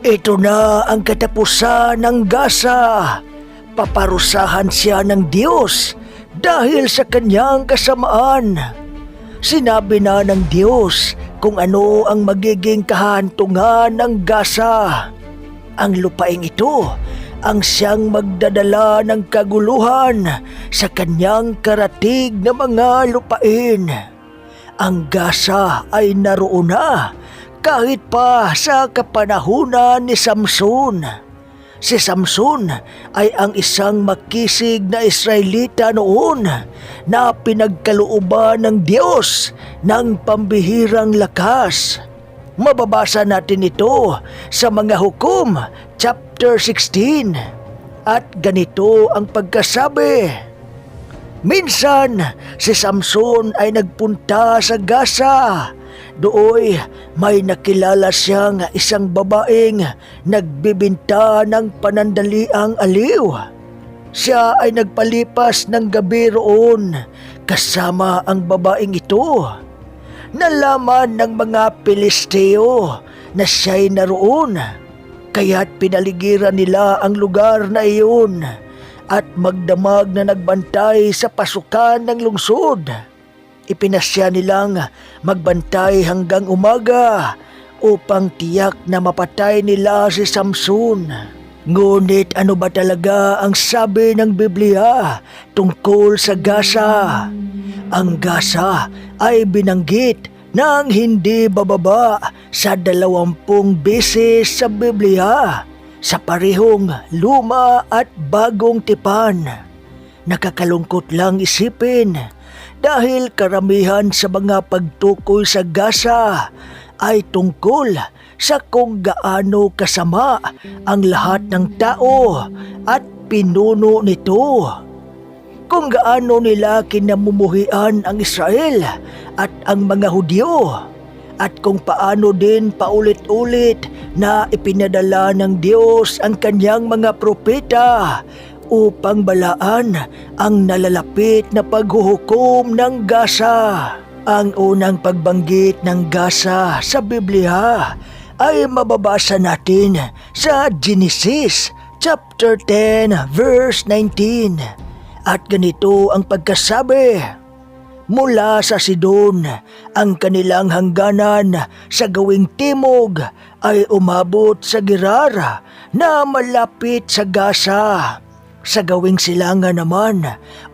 Ito na ang katapusan ng Gaza. Paparusahan siya ng Diyos dahil sa kanyang kasamaan. Sinabi na ng Diyos kung ano ang magiging kahantungan ng Gaza. Ang lupaing ito ang siyang magdadala ng kaguluhan sa kanyang karatig na mga lupain. Ang Gaza ay naroon na kahit pa sa kapanahunan ni Samson. Si Samson ay ang isang makisig na Israelita noon na pinagkalooban ng Diyos ng pambihirang lakas. Mababasa natin ito sa mga hukom, chapter 16. At ganito ang pagkasabi. Minsan, si Samson ay nagpunta sa Gaza. Dooy may nakilala siyang isang babaeng nagbibinta ng panandaliang aliw. Siya ay nagpalipas ng gabi roon kasama ang babaeng ito. Nalaman ng mga Pilisteo na siya'y naroon. Kaya't pinaligiran nila ang lugar na iyon at magdamag na nagbantay sa pasukan ng lungsod. Ipinasya nilang magbantay hanggang umaga upang tiyak na mapatay nila si Samson. Ngunit ano ba talaga ang sabi ng Biblia tungkol sa Gaza? Ang Gaza ay binanggit ng hindi bababa sa dalawampung beses sa Biblia sa parehong luma at bagong tipan. Nakakalungkot lang isipin dahil karamihan sa mga pagtukoy sa Gaza ay tungkol sa kung gaano kasama ang lahat ng tao at pinuno nito. Kung gaano nila kinamumuhian ang Israel at ang mga Hudyo at kung paano din paulit-ulit na ipinadala ng Diyos ang kanyang mga propeta upang balaan ang nalalapit na paghuhukom ng Gaza. Ang unang pagbanggit ng Gaza sa Biblia ay mababasa natin sa Genesis chapter 10 verse 19. At ganito ang pagkasabi, Mula sa Sidon, ang kanilang hangganan sa gawing timog ay umabot sa Gerara na malapit sa Gaza. Sa gawing silangan naman,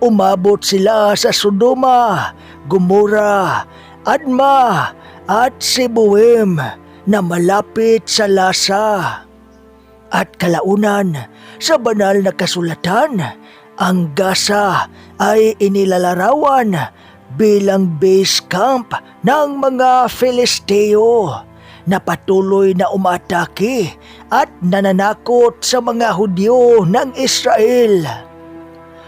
umabot sila sa Sodoma, Gomora, Adma at Sibuim na malapit sa Lasa. At kalaunan, sa banal na kasulatan, ang Gaza ay inilalarawan bilang base camp ng mga Filisteo na patuloy na umatake at nananakot sa mga Hudyo ng Israel.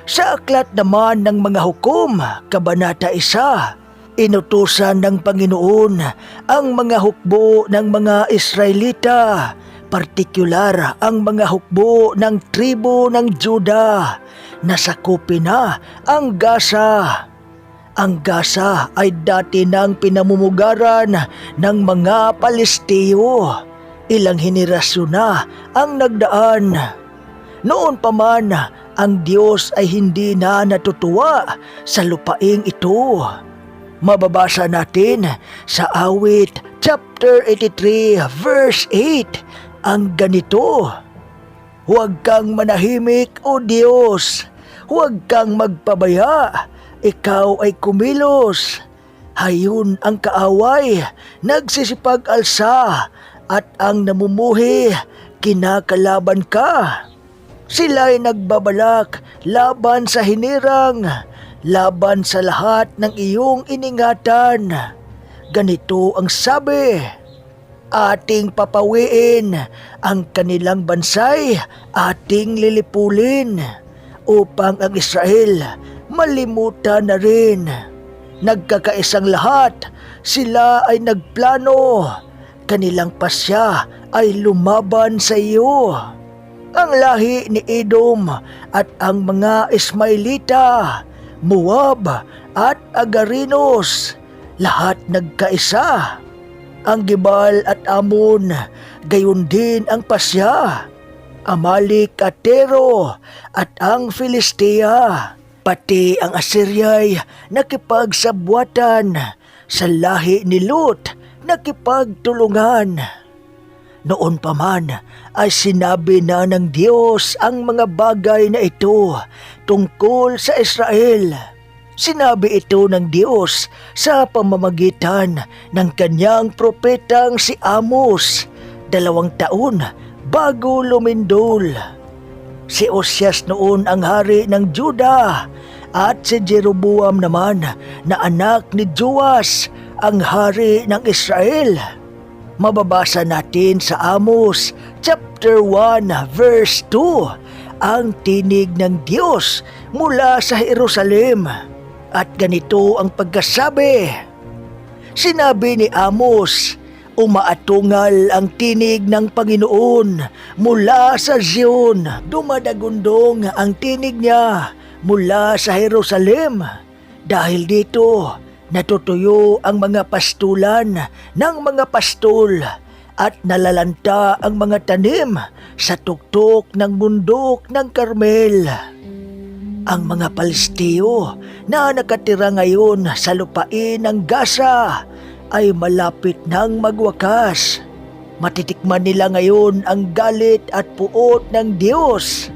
Sa aklat naman ng mga hukom, Kabanata 1, inutusan ng Panginoon ang mga hukbo ng mga Israelita, partikular ang mga hukbo ng tribo ng Juda, na sakupin na ang Gaza. Ang Gaza ay dati nang pinamumugaran ng mga Palesteo. Ilang henerasyon na ang nagdaan. Noon pa man, ang Diyos ay hindi na natutuwa sa lupaing ito. Mababasa natin sa awit chapter 83 verse 8 ang ganito. Huwag kang manahimik o Diyos, huwag kang magpabaya, ikaw ay kumilos. Hayun ang kaaway, nagsisipag-alsa at ang namumuhi, kinakalaban ka. Sila'y nagbabalak laban sa hinirang, laban sa lahat ng iyong iningatan. Ganito ang sabi, ating papawiin ang kanilang bansay, ating lilipulin upang ang Israel malimutan na rin. Nagkakaisang lahat, sila ay nagplano. Kanilang pasya ay lumaban sa iyo. Ang lahi ni Edom at ang mga Ismailita, Moab at Agarinos, lahat nagkaisa. ang Gibal at Amon, gayon din ang Pasya, Amalik at Tero at ang Filistea. Pati ang Asyrya'y nakipagsabwatan sa lahi ni Lot nakipagtulungan. Noon pa man ay sinabi na ng Diyos ang mga bagay na ito tungkol sa Israel. Sinabi ito ng Diyos sa pamamagitan ng kanyang propetang si Amos, dalawang taon bago lumindol. Si Osias noon ang hari ng Juda at si Jeroboam naman na anak ni Joas ang hari ng Israel. Mababasa natin sa Amos chapter 1 verse 2 ang tinig ng Diyos mula sa Jerusalem. At ganito ang pagkasabi. Sinabi ni Amos, Umaatungal ang tinig ng Panginoon mula sa Zion. Dumadagundong ang tinig niya mula sa Jerusalem. Dahil dito, natutuyo ang mga pastulan ng mga pastol at nalalanta ang mga tanim sa tuktok ng bundok ng Karmel. Ang mga Palesteo na nakatira ngayon sa lupain ng Gaza ay malapit nang magwakas. Matitikman nila ngayon ang galit at puot ng Diyos.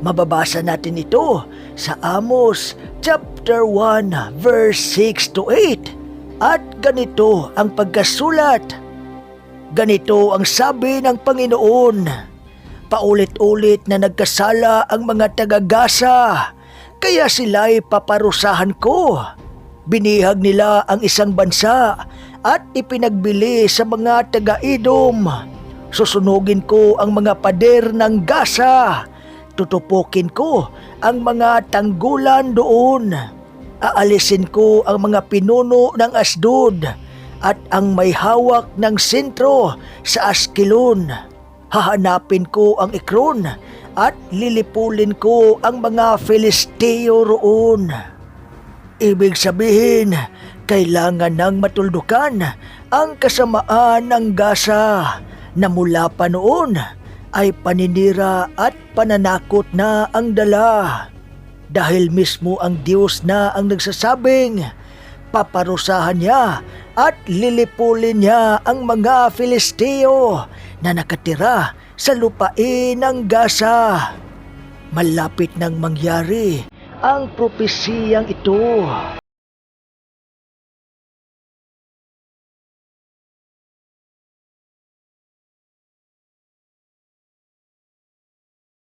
Mababasa natin ito sa Amos chapter 1 verse 6 to 8. At ganito ang pagkasulat. Ganito ang sabi ng Panginoon. Paulit-ulit na nagkasala ang mga taga-Gaza, kaya sila'y paparusahan ko. Binihag nila ang isang bansa at ipinagbili sa mga taga-idom. Susunugin ko ang mga pader ng Gaza. Tutupukin ko ang mga tanggulan doon. Aalisin ko ang mga pinuno ng Asdod at ang may hawak ng sentro sa Askelon. Hahanapin ko ang Ekron at lilipulin ko ang mga Filisteo roon. Ibig sabihin, kailangan ng matuldukan ang kasamaan ng Gaza na mula pa noon ay paninira at pananakot na ang dala. Dahil mismo ang Diyos na ang nagsasabing, paparusahan niya at lilipulin niya ang mga Filisteo na nakatira sa lupain ng Gaza. Malapit nang mangyari ang propesiyang ito.